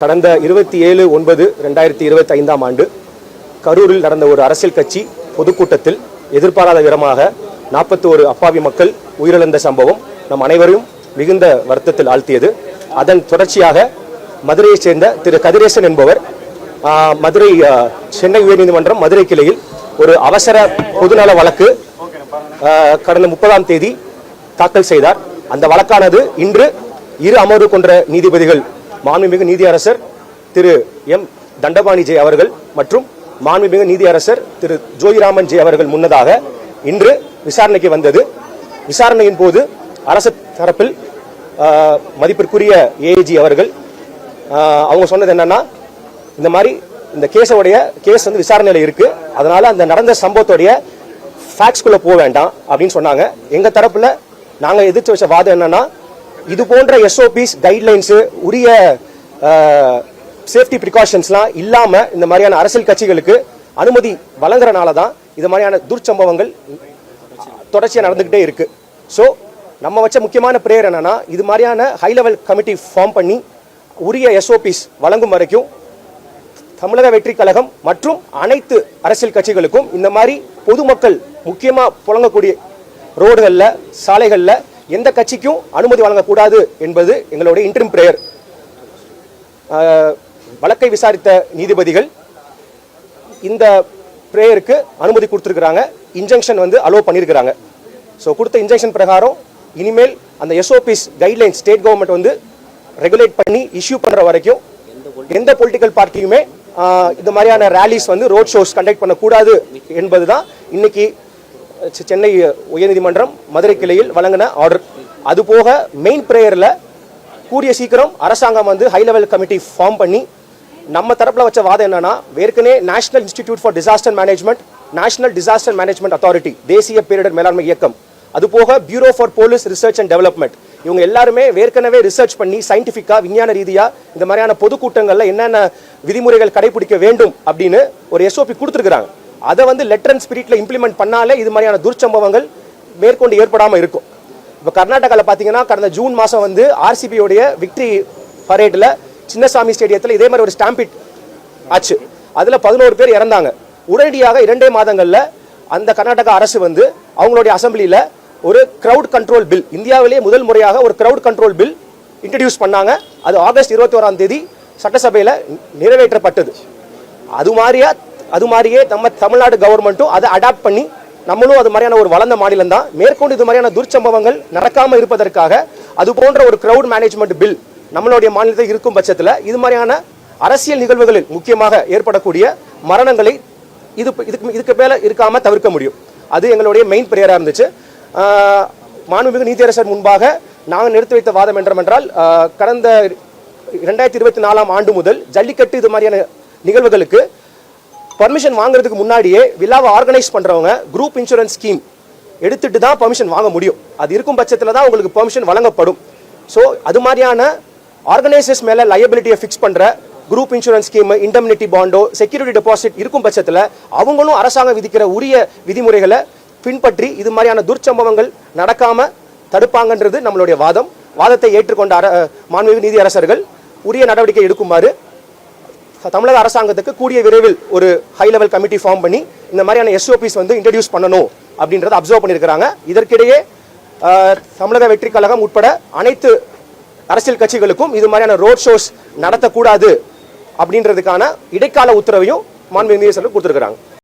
கடந்த இருபத்தி ஏழு ஒன்பது ரெண்டாயிரத்தி இருபத்தி ஐந்தாம் ஆண்டு கரூரில் நடந்த ஒரு அரசியல் கட்சி பொதுக்கூட்டத்தில் எதிர்பாராத விதமாக நாற்பத்தி ஒரு அப்பாவி மக்கள் உயிரிழந்த சம்பவம் நம் அனைவரையும் மிகுந்த வருத்தத்தில் ஆழ்த்தியது. அதன் தொடர்ச்சியாக மதுரையைச் சேர்ந்த திரு கதிரேசன் என்பவர் மதுரை சென்னை உயர்நீதிமன்றம் மதுரை கிளையில் ஒரு அவசர பொதுநல வழக்கு கடந்த முப்பதாம் தேதி தாக்கல் செய்தார். அந்த வழக்கானது இன்று இரு அமர்வு கொண்ட நீதிபதிகள் மாண்புமிகு நீதியரசர் திரு எம். தண்டபாணி ஜே அவர்கள் மற்றும் மாண்புமிகு நீதியரசர் திரு ஜோதிராமன் ஜே அவர்கள் முன்னதாக இன்று விசாரணைக்கு வந்தது. விசாரணையின் போது அரசு தரப்பில் மதிப்பிற்குரிய ஏஏஜி அவர்கள் அவங்க சொன்னது என்னன்னா இந்த மாதிரி இந்த கேஸோடைய கேஸ் வந்து விசாரணையில் இருக்கு. அதனால அந்த நடந்த சம்பவத்துடைய ஃபேக்ஸ்குள்ள போக வேண்டாம் அப்படின்னு சொன்னாங்க. எங்க தரப்புல நாங்க எதிர்த்து வச்ச வாதம் என்னன்னா இது போன்ற எஸ்ஓபிஸ் கைட்லைன்ஸு உரிய சேஃப்டி ப்ரிகாஷன்ஸ்லாம் இல்லாமல் இந்த மாதிரியான அரசியல் கட்சிகளுக்கு அனுமதி வழங்குறனால தான் இது மாதிரியான துர்ச்சம்பவங்கள் தொடர்ச்சியாக நடந்துக்கிட்டே இருக்குது ஸோ நம்ம வச்ச முக்கியமான பிரேயர் என்னென்னா இது மாதிரியான ஹை லெவல் கமிட்டி ஃபார்ம் பண்ணி உரிய எஸ்ஓபிஸ் வழங்கும் வரைக்கும் தமிழக வெற்றி கழகம் மற்றும் அனைத்து அரசியல் கட்சிகளுக்கும் இந்த மாதிரி பொதுமக்கள் முக்கியமாக புழங்கக்கூடிய ரோடுகளில் சாலைகளில் எந்த கட்சிக்கும் அனுமதி வழங்கக்கூடாது என்பது எங்களுடைய இன்டர்ம் பிரேயர் வழக்கை விசாரித்த நீதிபதிகள் இந்த பிரேயருக்கு அனுமதி கொடுத்துருக்குறாங்க. இன்ஜெக்ஷன் வந்து அலோவ் பண்ணியிருக்கிறாங்க ஸோ கொடுத்த இன்ஜெக்ஷன் பிரகாரம் இனிமேல் அந்த எஸ்ஓபிஸ் கைட்லைன்ஸ் ஸ்டேட் கவர்மெண்ட் வந்து ரெகுலேட் பண்ணி இஷ்யூ பண்ணுற வரைக்கும் எந்த பொலிட்டிக்கல் பார்ட்டியுமே இந்த மாதிரியான ரேலிஸ் வந்து ரோட் ஷோஸ் கண்டக்ட் பண்ணக்கூடாது என்பது தான் இன்னைக்கு சென்னை உயர்நீதிமன்றம் மதுரை கிளையில் வழங்கின ஆர்டர். அது போக மெயின் பிரேயரில் கூடிய சீக்கிரம் அரசாங்கம் வந்து ஹை லெவல் கமிட்டி ஃபார்ம் பண்ணி நம்ம தரப்பில் வச்ச வாதம் என்னன்னா ஏற்கனவே national institute for disaster management national disaster management authority தேசிய பேரிடர் மேலாண்மை இயக்கம் அது போக bureau for police research and development இவங்க எல்லாருமே ஏற்கனவே ரிசர்ச் பண்ணி சயின்டிஃபிக்காக விஞ்ஞான ரீதியாக இந்த மாதிரியான பொதுக்கூட்டங்களில் என்னென்ன விதிமுறைகள் கடைபிடிக்க வேண்டும் அப்படின்னு ஒரு எஸ்ஓபி கொடுத்துருக்குறாங்க. அதை வந்து லெட்டர் அண்ட் ஸ்பிரிட்டில் இம்ப்ளிமெண்ட் பண்ணாலே இது மாதிரியான துர்ச்சம்பவங்கள் மேற்கொண்டு ஏற்படாமல் இருக்கும். இப்போ கர்நாடகாவில் பார்த்தீங்கன்னா கடந்த ஜூன் மாதம் வந்து ஆர்சிபியோடைய விக்டரி பரேடில் சின்னசாமி ஸ்டேடியத்தில் இதே மாதிரி ஒரு ஸ்டாம்பிட் ஆச்சு. அதில் பதினோரு பேர் இறந்தாங்க. உடனடியாக இரண்டே மாதங்களில் அந்த கர்நாடகா அரசு வந்து அவங்களுடைய அசம்பிளியில் ஒரு க்ரௌட் கண்ட்ரோல் பில் இந்தியாவிலேயே முதல் முறையாக ஒரு க்ரௌட் கண்ட்ரோல் பில் இன்ட்ரடியூஸ் பண்ணாங்க. அது ஆகஸ்ட் இருபத்தி ஓராம் தேதி சட்டசபையில் நிறைவேற்றப்பட்டது. அது மாதிரியா அது மாதிரியே நம்ம தமிழ்நாடு கவர்மெண்ட்டும் அதை அடாப்ட் பண்ணி நம்மளும் அது மாதிரியான ஒரு வளர்ந்த மாநிலம் தான். மேற்கொண்டு இது மாதிரியான துர்ச்சம்பவங்கள் நடக்காமல் இருப்பதற்காக அது போன்ற ஒரு க்ரௌட் மேனேஜ்மெண்ட் பில் நம்மளுடைய மாநிலத்தில் இருக்கும் பட்சத்தில் இது மாதிரியான அரசியல் நிகழ்வுகளில் முக்கியமாக ஏற்படக்கூடிய மரணங்களை இது இதுக்கு இதுக்கு மேலே இருக்காமல் தவிர்க்க முடியும். அது எங்களுடைய மெயின் பிரேயராக இருந்துச்சு. மாண்புமிகு நீதியரசர் முன்பாக நாங்கள் நிறுத்தி வைத்த வாதம் என்றமென்றால் கடந்த இரண்டாயிரத்தி இருபத்தி நாலாம் ஆண்டு முதல் ஜல்லிக்கட்டு இது மாதிரியான நிகழ்வுகளுக்கு பர்மிஷன் வாங்குறதுக்கு முன்னாடியே விழாவை ஆர்கனைஸ் பண்றவங்க குரூப் இன்சூரன்ஸ் ஸ்கீம் எடுத்துட்டு தான் பர்மிஷன் வாங்க முடியும். அது இருக்கும் பட்சத்தில் தான் உங்களுக்கு பர்மிஷன் வழங்கப்படும். ஸோ அது மாதிரியான ஆர்கனைசர்ஸ் மேலே லயபிலிட்டியை ஃபிக்ஸ் பண்ணுற குரூப் இன்சூரன்ஸ் ஸ்கீம் இண்டம்னிட்டி பாண்டோ செக்யூரிட்டி டெபாசிட் இருக்கும் பட்சத்தில் அவங்களும் அரசாங்கம் விதிக்கிற உரிய விதிமுறைகளை பின்பற்றி இது மாதிரியான துர்ச்சம்பவங்கள் நடக்காமல் தடுப்பாங்கன்றது நம்மளுடைய வாதம். வாதத்தை ஏற்றுக்கொண்ட அர மாண்புமிகு நீதி அரசர்கள் உரிய நடவடிக்கை எடுக்குமாறு தமிழக அரசாங்கத்துக்கு கூடிய விரைவில் ஒரு ஹை லெவல் கமிட்டி ஃபார்ம் பண்ணி இந்த மாதிரியான எஸ்ஓபிஸ் வந்து இன்ட்ரடியூஸ் பண்ணணும் அப்படின்றத அப்சர்வ் பண்ணியிருக்கிறாங்க. இதற்கிடையே தமிழக வெற்றி கழகம் உட்பட அனைத்து அரசியல் கட்சிகளுக்கும் இது மாதிரியான ரோட் ஷோஸ் நடத்தக்கூடாது அப்படின்றதுக்கான இடைக்கால உத்தரவையும் மாண்பு நீதியரசர்கள் கொடுத்துருக்காங்க